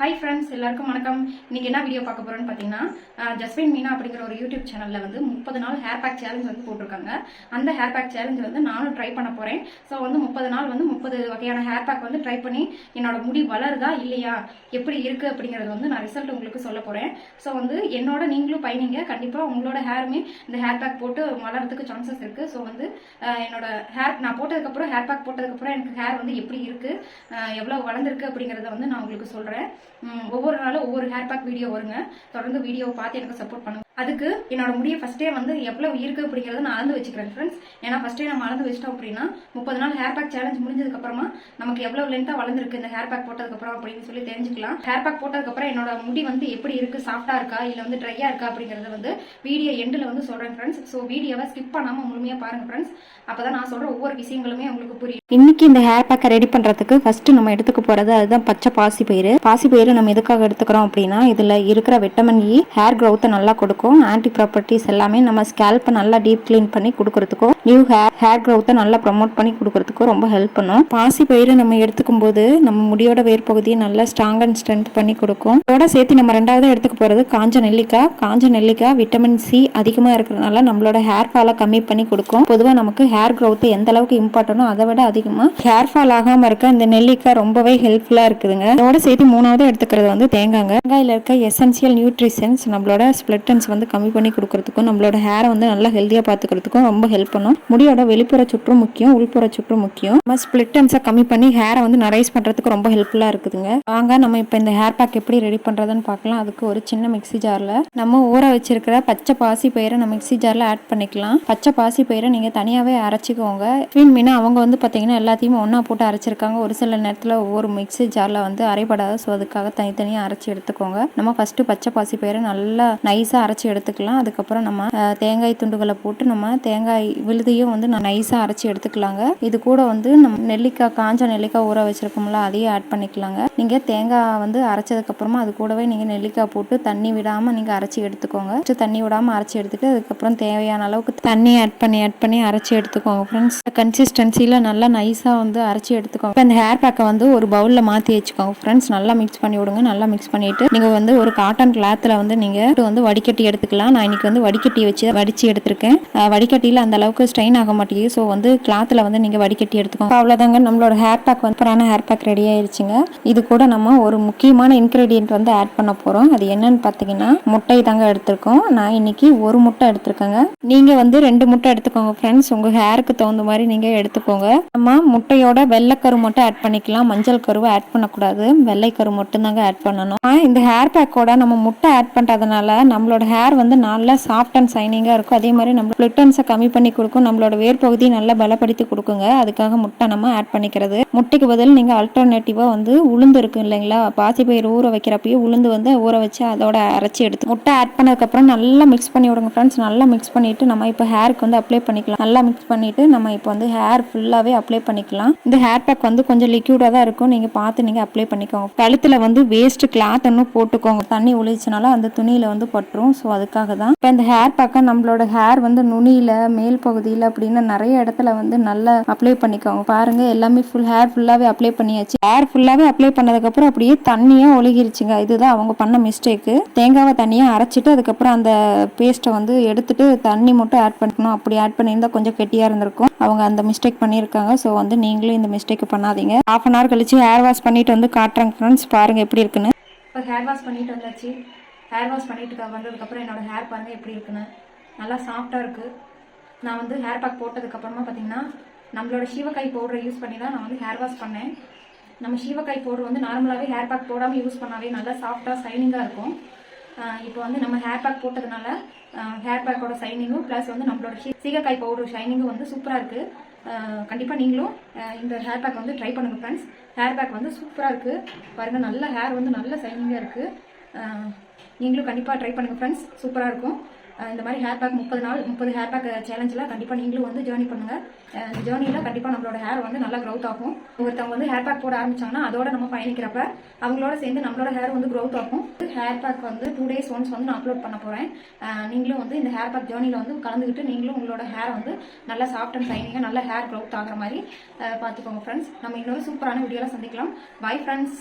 Hi friends எல்லாருக்கும் வணக்கம். இன்றைக்கி என்ன வீடியோ பார்க்க போகிறோன்னு பார்த்தீங்கன்னா ஜஸ்வின் மீனா அப்படிங்கிற ஒரு யூடியூப் சேனலில் வந்து முப்பது நாள் ஹேர் பேக் சேலஞ்ச் வந்து போட்டிருக்காங்க. அந்த ஹேர் பேக் சேலஞ்ச் வந்து நானும் ட்ரை பண்ண போகிறேன் ஸோ வந்து முப்பது நாள் வந்து முப்பது வகையான ஹேர் பேக் வந்து ட்ரை பண்ணி என்னோட முடி வளருதா இல்லையா? எப்படி இருக்குது அப்படிங்கறது வந்து நான் ரிசல்ட் உங்களுக்கு சொல்ல போகிறேன் ஸோ வந்து என்னோட நீங்களும் பயணிங்க. கண்டிப்பாக உங்களோட ஹேருமே இந்த ஹேர் பேக் போட்டு வளர்றதுக்கு சான்சஸ் இருக்குது ஸோ வந்து என்னோட ஹேர் நான் போட்டதுக்கப்புறம் ஹேர் பேக் போட்டதுக்கப்புறம் எனக்கு ஹேர் வந்து எப்படி இருக்குது எவ்வளோ வளர்ந்துருக்கு அப்படிங்கிறத வந்து நான் உங்களுக்கு சொல்கிறேன் ஒவ்வொரு நாளும் ஒவ்வொரு ஹேர் பேக் வீடியோ வருங்க. தொடர்ந்து வீடியோவை பார்த்து எனக்கு சப்போர்ட் பண்ணுங்க. அதுக்கு என்னோட முடிய ஃபர்ஸ்டே வந்து எவ்வளவு இருக்கு அப்படிங்கறத நான் அளந்து வச்சுக்கிறேன் ஃப்ரெண்ட்ஸ் ஏன்னா ஃபர்ஸ்டே நம்ம அளந்து வச்சிட்டோம் அப்படின்னா முப்பது நாள் ஹேர் பேக் சேலஞ்ச் முடிஞ்சதுக்கு அப்புறமா நமக்கு எவ்வளவு லென்த்தா வளர்ந்துருக்கு இந்த ஹேர் பேக் போட்டதுக்கு அப்புறம் அப்படின்னு சொல்லி தெரிஞ்சுக்கலாம். ஹேர் பேக் போட்டதுக்கு அப்புறம் என்னோட முடி வந்து எப்படி இருக்கு சாஃப்டா இருக்கா இல்ல வந்து ட்ரையா இருக்கா அப்படிங்கறத வந்து வீடியோ எண்டில் வந்து சொல்றேன் ஃப்ரெண்ட்ஸ் ஸோ வீடியோவை ஸ்கிப் பண்ணாம முழுமையா பாருங்க ஃப்ரெண்ட்ஸ் அப்பதான் நான் சொல்ற ஒவ்வொரு விஷயங்களுமே உங்களுக்கு புரியும். இன்னைக்கு இந்த ஹேர் பேக்கை ரெடி பண்ணுறதுக்கு ஃபர்ஸ்ட் நம்ம எடுத்துக்க போகிறது அதுதான் பச்சை பாசி பயிறு பாசி பயிறு நம்ம எதுக்காக எடுத்துக்கிறோம் அப்படின்னா இதில் இருக்கிற விட்டமின் இ ஹேர் க்ரோத்தை நல்லா கொடுக்கும். ஆன்டி ப்ராப்பர்ட்டிஸ் எல்லாமே நம்ம ஸ்கேல்ப்பை நல்லா டீப் க்ளீன் பண்ணி கொடுக்குறதுக்கும் நியூ ஹேர் ஹேர் க்ரோத்தை நல்லா ப்ரமோட் பண்ணி கொடுக்கறதுக்கும் ரொம்ப ஹெல்ப் பண்ணும். பாசி பயிறு நம்ம எடுத்துக்கும் போது நம்ம முடியோட வேர் பகுதியை நல்லா ஸ்ட்ராங் அண்ட் ஸ்ட்ரென்த் பண்ணி கொடுக்கும். இதோட சேர்த்து நம்ம ரெண்டாவது எடுத்துக்க போகிறது காஞ்ச நெல்லிக்காய். காஞ்ச நெல்லிக்காய் விட்டமின் சி அதிகமாக இருக்கிறதுனால நம்மளோட ஹேர் ஃபாலை கம்மி பண்ணி கொடுக்கும். பொதுவாக நமக்கு ஹேர் க்ரோத் எந்த அளவுக்கு இம்பார்ட்டனோ அதை விட அதிகமாக ஹேர் ஃபால் ஆகாமல் இருக்க இந்த நெல்லிக்காய் ரொம்பவே ஹெல்ப்ஃபுல்லாக இருக்குதுங்க. இதோட சேர்த்து மூணாவது எடுத்துக்கிறது வந்து தேங்காங்க தேங்காயில் இருக்க எசென்சியல் நியூட்ரிஷன்ஸ் நம்மளோட ஸ்பிளட்டன்ஸ் வந்து கம்மி பண்ணி கொடுக்கறதுக்கும் நம்மளோட ஹேரை வந்து நல்லா ஹெல்த்தியாக பார்த்துக்கிறதுக்கும் ரொம்ப ஹெல்ப் பண்ணும். முடியோட வெளிப்புற சுற்றும் முக்கியம் உள்புற சுற்றும் முக்கியம். நம்ம ஸ்பிளிட்டன்ஸை கம்மி பண்ணி ஹேரை வந்து நரைஸ் பண்ணுறதுக்கு ரொம்ப ஹெல்ப்ஃபுல்லாக இருக்குதுங்க. வாங்க நம்ம இப்போ இந்த ஹேர் பேக் எப்படி ரெடி பண்ணுறதுன்னு பார்க்கலாம். அதுக்கு ஒரு சின்ன மிக்ஸி ஜாரில் நம்ம ஊற வச்சிருக்கிற பச்சை பாசி பயிரை நம்ம மிக்ஸி ஜாரில் ஆட் பண்ணிக்கலாம். பச்சை பாசி பயிரை நீங்கள் தனியாகவே அரைச்சிக்கோங்க. ஸ்வீன் மீன் அவங்க வந்து பார்த்தீங்கன்னா எல்லாத்தையுமே ஒன்றா போட்டு அரைச்சிருக்காங்க. ஒரு சில நேரத்தில் ஒவ்வொரு மிக்ஸி ஜாரில் வந்து அரைப்படாத ஸோ அதுக்காக தனித்தனியாக அரைச்சி எடுத்துக்கோங்க. நம்ம ஃபஸ்ட்டு பச்சை பாசி பயிரை நல்லா நைஸாக அரைச்சி எடுத்துக்கலாம். அதுக்கப்புறம் நம்ம தேங்காய் துண்டுகளை போட்டு நம்ம தேங்காய் விழுதையும் வந்து நான் நைஸாக அரைச்சி எடுத்துக்கலாங்க. இது கூட வந்து நம்ம நெல்லிக்காய் காஞ்ச நெல்லிக்காய் ஊற வச்சிருக்கோம்ல அதையும் ஆட் பண்ணிக்கலாங்க. நீங்கள் தேங்காய் வந்து அரைச்சதுக்கப்புறமா அது கூடவே நீங்கள் நெல்லிக்காய் போட்டு தண்ணி விடாமல் நீங்கள் அரைச்சி எடுத்துக்கோங்க. தண்ணி விடாமல் அரைச்சி எடுத்துட்டு அதுக்கப்புறம் தேவையான அளவுக்கு தண்ணி ஆட் பண்ணி ஆட் பண்ணி அரைச்சி எடுத்துக்கோங்க ஃப்ரெண்ட்ஸ் கன்சிஸ்டன்சியில் நல்லா நைஸாக வந்து அரைச்சி எடுத்துக்கோங்க. இப்போ இந்த ஹேர் பேக்கை வந்து ஒரு பவுலில் மாற்றி வச்சுக்கோங்க ஃப்ரெண்ட்ஸ் நல்லா மிக்ஸ் பண்ணி விடுங்க நல்லா மிக்ஸ் பண்ணிவிட்டு நீங்கள் வந்து ஒரு காட்டன் கிளாத்தில் வந்து நீங்கள் வந்து வடிகட்டி எடுத்துக்கலாம். நான் இன்றைக்கி வந்து வடிகட்டி வச்சு வடிச்சு எடுத்திருக்கேன். வடிகட்டியில் அந்த அளவுக்கு ஸ்ட்ரெயின் ஆக மாட்டேங்குது. ஸோ வந்து கிளாத்தில் வந்து நீங்கள் வடிகட்டி எடுத்துக்கோங்க. அவ்வளோதாங்க நம்மளோட ஹேர் பேக் வந்து சூப்பரான ஹேர் பேக் ரெடி ஆயிடுச்சுங்க இது கூட நம்ம ஒரு முக்கியமான இன்க்ரீடியன்ட் வந்து ஆட் பண்ண போகிறோம் அது என்னன்னு பார்த்தீங்கன்னா முட்டை தாங்க எடுத்திருக்கோம். நான் இன்னைக்கு ஒரு முட்டை எடுத்திருக்கேங்க. நீங்கள் வந்து ரெண்டு முட்டை எடுத்துக்கோங்க ஃப்ரெண்ட்ஸ் உங்கள் ஹேருக்கு தகுந்த மாதிரி நீங்கள் எடுத்துக்கோங்க. நம்ம முட்டையோட வெள்ளைக்கரு மட்டும் ஆட் பண்ணிக்கலாம். மஞ்சள் கருவை ஆட் பண்ணக்கூடாது. வெள்ளைக்கரு மட்டும்தாங்க ஆட் பண்ணணும். இந்த ஹேர் பேக்கோட நம்ம முட்டை ஆட் பண்ணுறதுனால நம்மளோட ஹேர் வந்து நல்லா சாஃப்ட் அண்ட் சைனிங்காக இருக்கும். அதே மாதிரி நம்ம ரிட்டர்ன்ஸை கம்மி பண்ணி கொடுக்கும். நம்மளோட வேர் பகுதியை நல்லா பலப்படுத்தி கொடுக்குங்க. அதுக்காக முட்டை நம்ம ஆட் பண்ணிக்கிறது. முட்டைக்கு பதில் நீங்கள் அல்டர்னேட்டிவாக வந்து உளுந்து இருக்கும் இல்லைங்களா? பாசிப்பயிர் ஊற வைக்கிறப்பயே உளுந்து வந்து ஊற வச்சு அதோட அரைச்சி எடுத்து முட்டை ஆட் பண்ணதுக்கப்புறம் நல்லா மிக்ஸ் பண்ணி விடுங்க ஃப்ரெண்ட்ஸ் நல்லா மிக்ஸ் பண்ணிட்டு நம்ம இப்போ ஹேருக்கு வந்து அப்ளை பண்ணிக்கலாம். நல்லா மிக்ஸ் பண்ணிட்டு நம்ம இப்போ வந்து ஹேர் ஃபுல்லாகவே அப்ளை பண்ணிக்கலாம். இந்த ஹேர் பேக் வந்து கொஞ்சம் லிக்யூடாக தான் இருக்கும். நீங்கள் பார்த்து நீங்கள் அப்ளை பண்ணிக்கோங்க. கழுத்தில் வந்து வேஸ்ட் கிளாத் ஒன்றும் போட்டுக்கோங்க. தண்ணி ஒழிச்சுனால அந்த துணியில் வந்து பட்டுரும். ஸோ அதுக்காக தான். இப்போ இந்த ஹேர் பேக்கை நம்மளோட ஹேர் வந்து நுனியில் மேல் பகுதி பகுதியில் அப்படின்னு நிறைய இடத்துல வந்து நல்லா அப்ளை பண்ணிக்கோங்க. பாருங்க எல்லாமே ஃபுல் ஹேர் ஃபுல்லாகவே அப்ளை பண்ணியாச்சு. ஹேர் ஃபுல்லாகவே அப்ளை பண்ணதுக்கப்புறம் அப்படியே தண்ணியாக ஒழுகிருச்சுங்க. இதுதான் அவங்க பண்ண மிஸ்டேக்கு தேங்காவை தண்ணியாக அரைச்சிட்டு அதுக்கப்புறம் அந்த பேஸ்ட்டை வந்து எடுத்துட்டு தண்ணி மட்டும் ஆட் பண்ணிக்கணும். அப்படி ஆட் பண்ணியிருந்தால் கொஞ்சம் கெட்டியாக இருந்திருக்கும். அவங்க அந்த மிஸ்டேக் பண்ணியிருக்காங்க. ஸோ வந்து நீங்களும் இந்த மிஸ்டேக் பண்ணாதீங்க. ஹாஃப் அன் ஹவர் கழிச்சு ஹேர் வாஷ் பண்ணிட்டு வந்து காட்டுறாங்க ஃப்ரெண்ட்ஸ் பாருங்கள் எப்படி இருக்குன்னு. இப்போ ஹேர் வாஷ் பண்ணிட்டு வந்தாச்சு. ஹேர் வாஷ் பண்ணிட்டு வந்ததுக்கப்புறம் என்னோட ஹேர் பாருங்கள் எப்படி இருக்குன்னு. நல்லா சாஃப்டாக இருக்குது நான் வந்து ஹேர் பேக் போட்டதுக்கப்புறமா பார்த்தீங்கன்னா நம்மளோட சீவக்காய் பவுடரை யூஸ் பண்ணி தான் நான் வந்து ஹேர் வாஷ் பண்ணேன். நம்ம சீவக்காய் பவுடர் வந்து நார்மலாகவே ஹேர் பேக் போடாமல் யூஸ் பண்ணாவே நல்லா சாஃப்டாக ஷைனிங்காக இருக்கும். இப்போ வந்து நம்ம ஹேர் பேக் போட்டதுனால ஹேர் பேக்கோட ஷைனிங்கும் ப்ளஸ் வந்து நம்மளோட சீகக்காய் பவுடர் ஷைனிங்கும் வந்து சூப்பராக இருக்குது கண்டிப்பாக நீங்களும் இந்த ஹேர் பேக் வந்து ட்ரை பண்ணுங்க ஃப்ரெண்ட்ஸ் ஹேர் பேக் வந்து சூப்பராக இருக்குது பாருங்கள் நல்ல ஹேர் வந்து நல்ல ஷைனிங்காக இருக்குது நீங்களும் கண்டிப்பாக ட்ரை பண்ணுங்கள் ஃப்ரெண்ட்ஸ் சூப்பராக இருக்கும். இந்த மாதிரி ஹேர் பேக் முப்பது நாள் முப்பது ஹேர் பேக் சேலஞ்சில் கண்டிப்பாக நீங்களும் வந்து ஜேர்னி பண்ணுங்க. இந்த ஜேர்னியில் கண்டிப்பாக நம்மளோட ஹேர் வந்து நல்லா க்ரோத் ஆகும். ஒருத்தவங்க வந்து ஹேர் பேக் போட ஆரம்பிச்சாங்கன்னா அதோட நம்ம பயணிக்கிறப்ப அவங்களோட சேர்ந்து நம்மளோட ஹேர் வந்து க்ரோத் ஆகும். ஹேர் பேக் வந்து டூ டேஸ் ஒன்ஸ் வந்து நான் அப்லோட் பண்ண போகிறேன் நீங்களும் வந்து இந்த ஹேர் பேக் ஜேர்னியில் வந்து கலந்துக்கிட்டு நீங்களும் உங்களோட ஹேர் வந்து நல்லா சாஃப்ட் அண்ட் ஷைனிங்காக நல்ல ஹேர் க்ரோத் ஆகிற மாதிரி பார்த்துக்கோங்க ஃப்ரெண்ட்ஸ் நம்ம இன்னொரு சூப்பரான வீடியோவில் சந்திக்கலாம். Bye friends